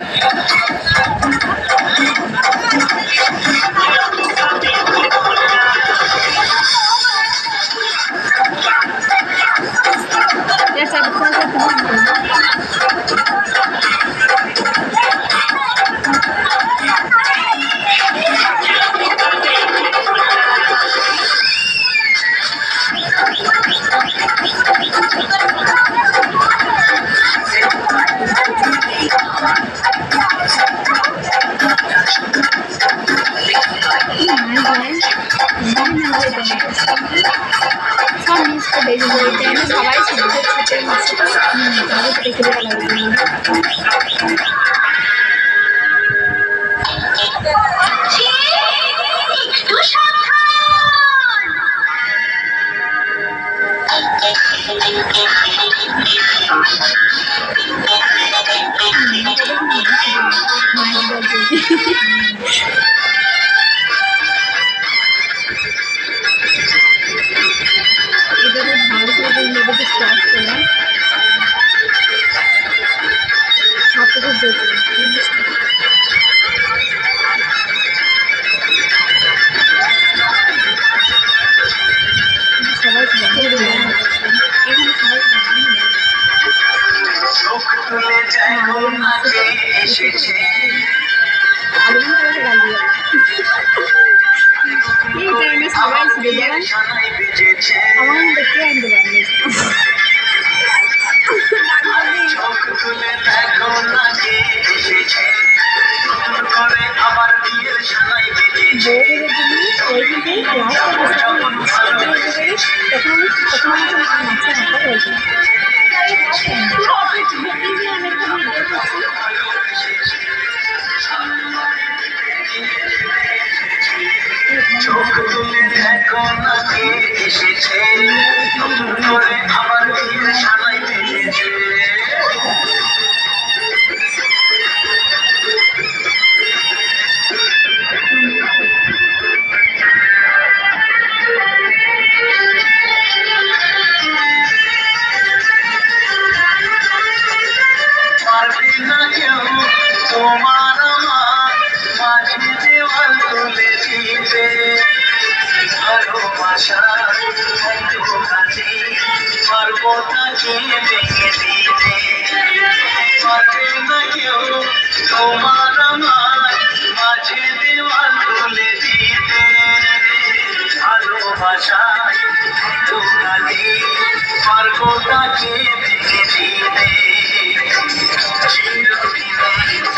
Thank you. Size అయితే అయినా సవాయి సిద్ధ చికెన్ మస్తు কাছে এসেছি আমার দেখতে আনতে পারবে তখন আমি তখন আমি নাচতে নাচতে বলছিলাম চোখ তুলে দেখো নাকি এসেছে। নতুন করে আমার দিন সাজাই ফেলেছে। তোমার আমার মাঝে দেওয়াল তুলে দিতে ভালোবাসায় তোমরা দিয়ে পারব না যে দিতে দিতে চিরদিনের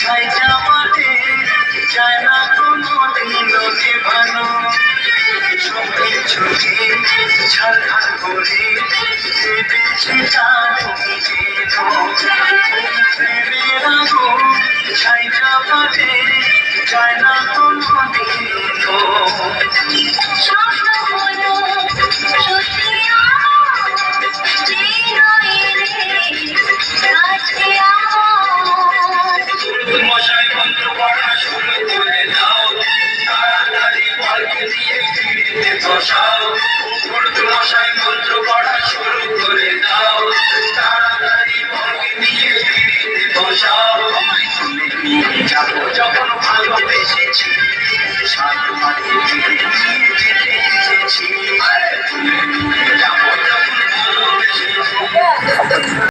try to